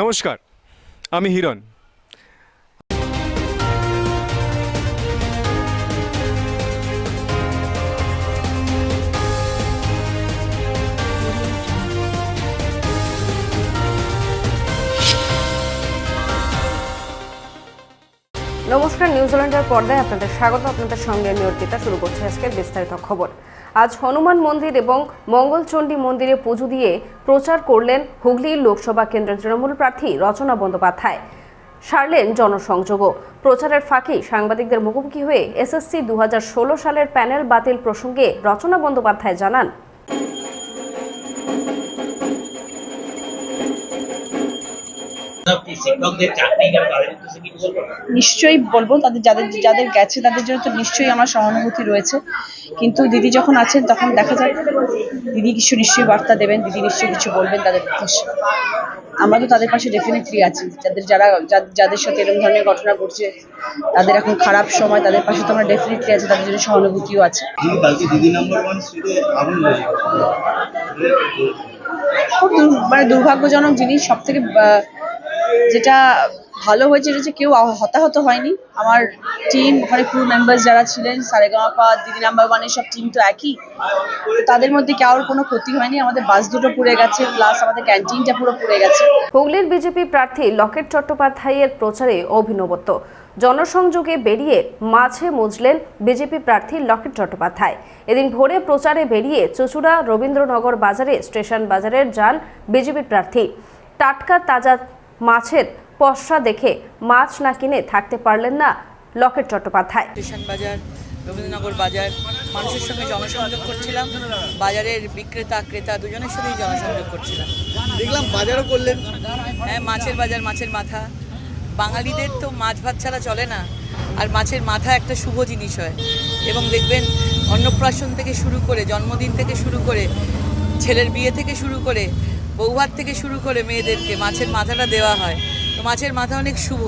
নমস্কার, আমি হিরণ। নমস্কার, নিউজিল্যান্ডের পর্দায় আপনাদের স্বাগত। আপনাদের সঙ্গে আমি অর্পিতা, শুরু করছি আজকে বিস্তারিত খবর। আজ হনুমান মন্দির এবং মঙ্গলচণ্ডী মন্দিরে পুজো দিয়ে প্রচার করলেন হুগলি লোকসভা কেন্দ্রের তৃণমূল প্রার্থী রচনা বন্দ্যোপাধ্যায়। সারলেন জনসংযোগও। প্রচারের ফাঁকে সাংবাদিকদের মুখোমুখি হয়ে এসএসসি দু সালের প্যানেল বাতিল প্রসঙ্গে রচনা বন্দ্যোপাধ্যায় জানান। নিশ্চয়ই বলব তাদের যাদের যাদের গেছে তাদের জন্য তো নিশ্চয়ই আমার সহানুভূতি রয়েছে। কিন্তু দিদি যখন আছেন তখন দেখা যাক। দিদি কিছু নিশ্চয়ই বার্তা দেবেন দিদি নিশ্চয়ই কিছু বলবেন তাদের উদ্দেশ্যে আমরা তো তাদের পাশে ডেফিনেটলি আছি। যাদের যারা যাদের সাথে এরকম ধরনের ঘটনা ঘটছে তাদের এখন খারাপ সময় তাদের পাশে তো আমরা ডেফিনেটলি আছি তাদের জন্য সহানুভূতিও আছে। খুব মানে দুর্ভাগ্যজনক জিনিস সব থেকে যেটা ভালো হয়েছে হচ্ছে কেউ হতাহত হয়নি। আমার টিম ওখানে ক্রু মেম্বার্স যারা ছিলেন, সারেগামাপা, দিদি নাম্বার ওয়ানের সব টিম তো একই। তাদের মধ্যে কারোর কোনো ক্ষতি হয়নি? আমাদের বাস দুটো পুড়ে গেছে প্লাস আমাদের ক্যান্টিনটা পুরো পুড়ে গেছে। হুগলির বিজেপি প্রার্থী লকেট চট্টোপাধ্যায়ের প্রচারে অভিনবত্ব। জনসংযোগে বেরিয়ে মাঝে মুজলেন বিজেপি প্রার্থী লকেট চট্টোপাধ্যায়। এদিন ভোরে প্রচারে বেরিয়ে চুচুড়া রবীন্দ্রনগর বাজারে, স্টেশন বাজারের যান বিজেপি প্রার্থী। টাটকা তাজা মাছের পসরা দেখে মাছ না কিনে থাকতে পারলেন না লকেট চট্টোপাধ্যায়। স্টেশন বাজার রবীন্দ্রনগর বাজার মানুষের সঙ্গে জনসংযোগ করছিলাম। বাজারের বিক্রেতা ক্রেতা দুজনের সাথেই জনসংযোগ করছিলাম। দেখলাম বাজারও করলেন। হ্যাঁ মাছের বাজার মাছের মাথা। বাঙালিদের তো মাছ ভাত ছাড়া চলে না। আর মাছের মাথা একটা শুভ জিনিস হয়। এবং দেখবেন অন্নপ্রাশন থেকে শুরু করে জন্মদিন থেকে শুরু করে ছেলের বিয়ে থেকে শুরু করে বৌভাত থেকে শুরু করে মেয়েদেরকে মাছের মাথাটা দেওয়া হয়। তো মাছের মাথা অনেক শুভ।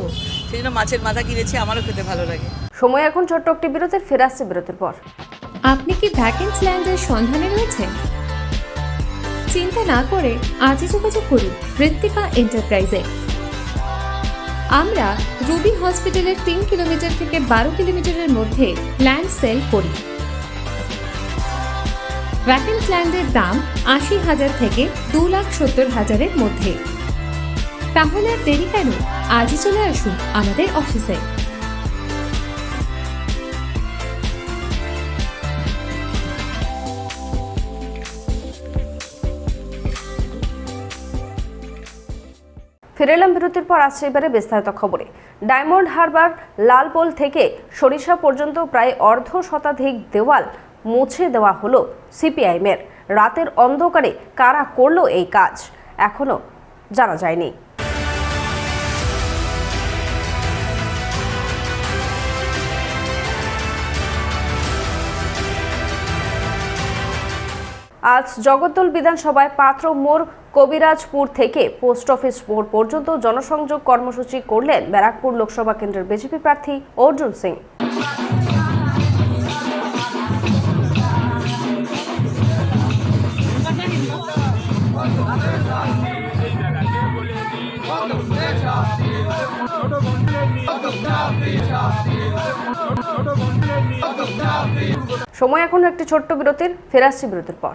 সেই জন্য মাছের মাথা কিনেছি আমারও খেতে ভালো লাগে। সময় এখন ছোট্ট একটি বিরতির ফেরা আসছে বিরতির পর। আপনি কি ভ্যাকেন্স ল্যান্ডের সন্ধানে রয়েছেন চিন্তা না করে আজই যোগাযোগ করুন ঋত্বিকা এন্টারপ্রাইজে আমরা রুবি হসপিটালের তিন কিলোমিটার থেকে বারো কিলোমিটারের মধ্যে ল্যান্ড সেল করি। ভ্যাকেন্স ল্যান্ডের দাম আশি হাজার থেকে দু লাখ সত্তর হাজারের মধ্যে। তাহলে আর দেরি কেন? আজই চলে আসুন আমাদের অফিসে। ফিরে এলাম বিরতির পর, আসছে এবারে বিস্তারিত খবরে। ডায়মন্ড হারবার, লালপোল থেকে সরিষা পর্যন্ত প্রায় অর্ধ শতাধিক দেওয়াল মুছে দেওয়া হলো সিপিআইএমের রাতের অন্ধকারে কারা করল এই কাজ এখনও জানা যায়নি। আজ জগদ্দল বিধানসভায় পাত্র মোড় কবিরাজপুর থেকে পোস্ট অফিস মোড় পর্যন্ত জনসংযোগ কর্মসূচি করলেন ব্যারাকপুর লোকসভা কেন্দ্রের বিজেপি প্রার্থী অর্জুন সিং। সময় এখন একটি ছোট্ট বিরতির ফেরাসি বিরতির পর।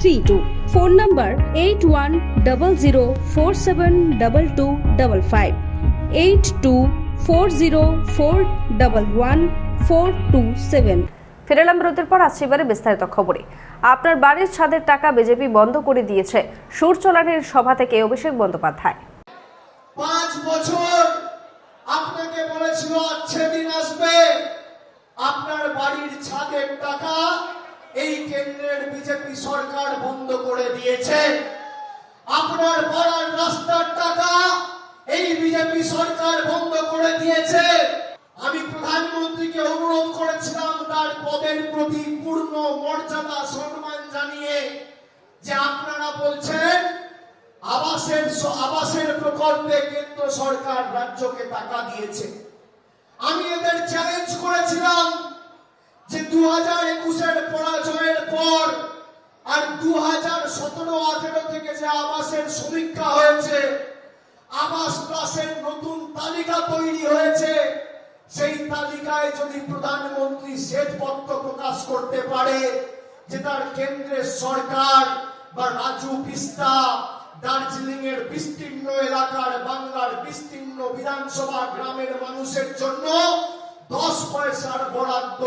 three two phone number eight one double zero four seven double two double five eight two four zero four double one four two seven ফিরে এলাম বিরতির পর আসছে এবারে বিস্তারিত খবরে। আপনার বাড়ির ছাদের টাকা বিজেপি বন্ধ করে দিয়েছে। সুর চলানের সভা থেকে অভিষেক বন্দ্যোপাধ্যায়। পাঁচ বছর আপনাকে বলেছিল আচ্ছে দিন আসবে। আপনার ছাদের টাকা এই কেন্দ্রের বিজেপি সরকার বন্ধ করে দিয়েছে। আপনার পাড়ার রাস্তার টাকা এই বিজেপি সরকার বন্ধ করে দিয়েছে। আমি প্রধানমন্ত্রীকে অনুরোধ করেছিলাম তার পদের প্রতি পূর্ণ মর্যাদা, সম্মান জানিয়ে যে আপনারা বলছেন, আবাসের আবাসের প্রকল্পে কেন্দ্র সরকার রাজ্যকে টাকা দিয়েছে। আমি এদের চ্যালেঞ্জ করেছিলাম যে দু হাজার একুশের পরাজয়ের পর আর দু হাজার সতেরো, আঠেরো থেকে যে আবাসের সমীক্ষা হয়েছে, আবাস প্লাসের নতুন তালিকা তৈরি হয়েছে, সেই তালিকায় যদি প্রধানমন্ত্রী শ্বেতপত্র প্রকাশ করতে পারে, যে তার কেন্দ্রের সরকার বা রাজু বিস্তা দার্জিলিং এর বিস্তীর্ণ এলাকার বাংলার বিস্তীর্ণ বিধানসভা গ্রামের মানুষের জন্য দশ পয়সার বরাদ্দ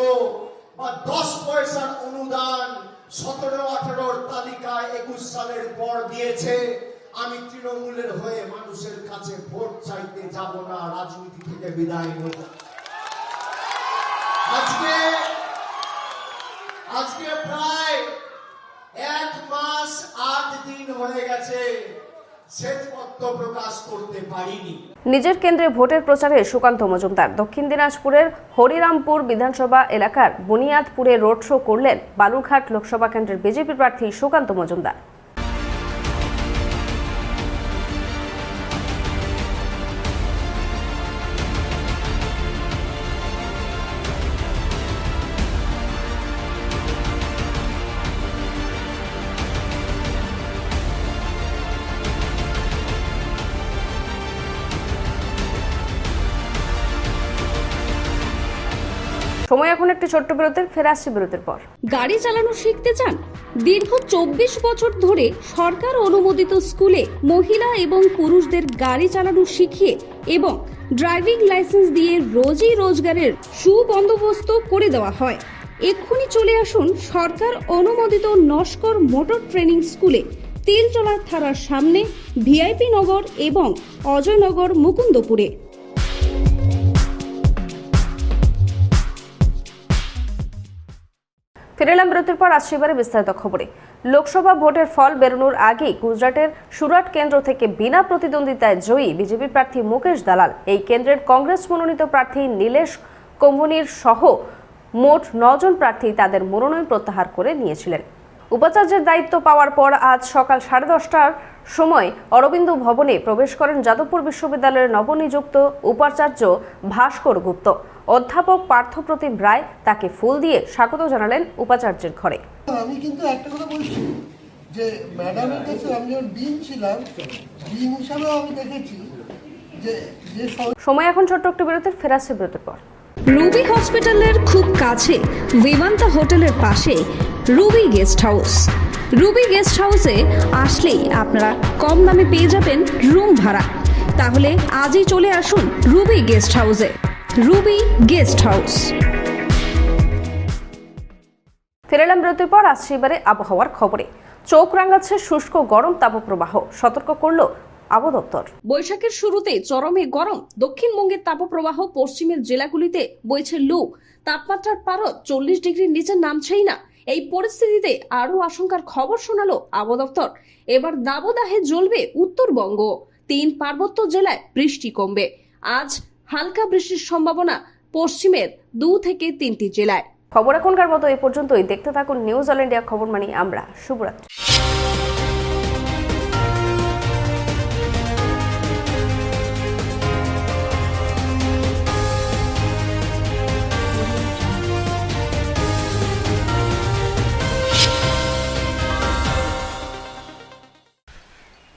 বা দশ পয়সার অনুদান সতেরো, আঠারোর তালিকায় একুশ সালের পর দিয়েছে। আমি তৃণমূলের হয়ে মানুষের কাছে ভোট চাইতে যাব না, রাজনীতি থেকে বিদায় নেব। আজকে আজকে প্রায় এক মাস আট দিন হয়ে গেছে শ্বেতপত্র নিজের কেন্দ্রে ভোটের প্রচারে সুকান্ত মজুমদার। দক্ষিণ দিনাজপুরের হরিরামপুর বিধানসভা এলাকার বুনিয়াদপুরে রোড শো করলেন বালুরঘাট লোকসভা কেন্দ্রের বিজেপি প্রার্থী সুকান্ত মজুমদার। সময় এখন একটি ছোট্ট বিরতির, ফের আসছে বিরতির পর। গাড়ি চালানো শিখতে চান? দীর্ঘ চব্বিশ বছর ধরে সরকার অনুমোদিত স্কুলে মহিলা এবং পুরুষদের গাড়ি চালানো শিখিয়ে এবং ড্রাইভিং লাইসেন্স দিয়ে রোজই রোজগারের সুবন্দোবস্ত করে দেওয়া হয়। এক্ষুনি চলে আসুন সরকার অনুমোদিত নস্কর মোটর ট্রেনিং স্কুলে তেলচলার থানার সামনে, ভিআইপি নগর এবং অজয়নগর মুকুন্দপুরে। ফিরে এলাম বিরতির পর আসছে এবারে বিস্তারিত খবরে। লোকসভা ভোটের ফল বেরোনোর আগেই গুজরাটের সুরাট কেন্দ্র থেকে বিনা প্রতিদ্বন্দ্বিতায় জয়ী বিজেপি প্রার্থী মুকেশ দালাল। এই কেন্দ্রের কংগ্রেস মনোনীত প্রার্থী নীলেশ কম্বনির সহ মোট নজন প্রার্থী তাদের মনোনয়ন প্রত্যাহার করে নিয়েছিলেন। উপাচার্যের দায়িত্ব পাওয়ার পর আজ সকাল সাড়ে দশটার সময় অরবিন্দ ভবনে প্রবেশ করেন যাদবপুর বিশ্ববিদ্যালয়ের নবনিযুক্ত উপাচার্য ভাস্কর গুপ্ত। অধ্যাপক পার্থপ্রতিম রায় তাকে ফুল দিয়ে স্বাগত জানালেন উপাচার্যের ঘরে। আমি কিন্তু একটা কথা বলছি যে ম্যাডামের কাছে আমি যখন ডিন ছিলাম ডিন হিসাবেও আমি দেখেছি যে যে সময় এখন ছোট্ট একটু বিরতির ফেরাচ্ছে বিরতির পর। রুবি হসপিটালের খুব কাছে বিমান্তা হোটেলের পাশে Ruby guest house. Ruby guest হাউসে আসলেই আপনারা কম দামে পেয়ে যাবেন রুম ভাড়া। তাহলে আজই চলে আসুন রুবি গেস্ট হাউসে। রুবি গেস্ট হাউস ফিরে এলাম বিরতির পর আসছে এবারে আবহাওয়ার খবরে। চোখ রাঙাচ্ছে শুষ্ক গরম তাপপ্রবাহ। সতর্ক করল আবহাওয়া দপ্তর। বৈশাখের শুরুতে চরমে গরম। দক্ষিণবঙ্গের তাপপ্রবাহ পশ্চিমের জেলাগুলিতে বইছে লু। তাপমাত্রার পারদ চল্লিশ ডিগ্রির নিচে নামছেই না। এই পরিস্থিতিতে আরও আশঙ্কার খবর শোনালো আবহাওয়া দপ্তর। এবার দাবদাহে জ্বলবে উত্তরবঙ্গ। তিন পার্বত্য জেলায় বৃষ্টি কমবে। আজ হালকা বৃষ্টির সম্ভাবনা পশ্চিমের দু থেকে তিনটি জেলায়। খবর এখনকার মতো এ পর্যন্তই। দেখতে থাকুন নিউজ অল ইন্ডিয়া খবর মানি আমরা। শুভরাত্রি।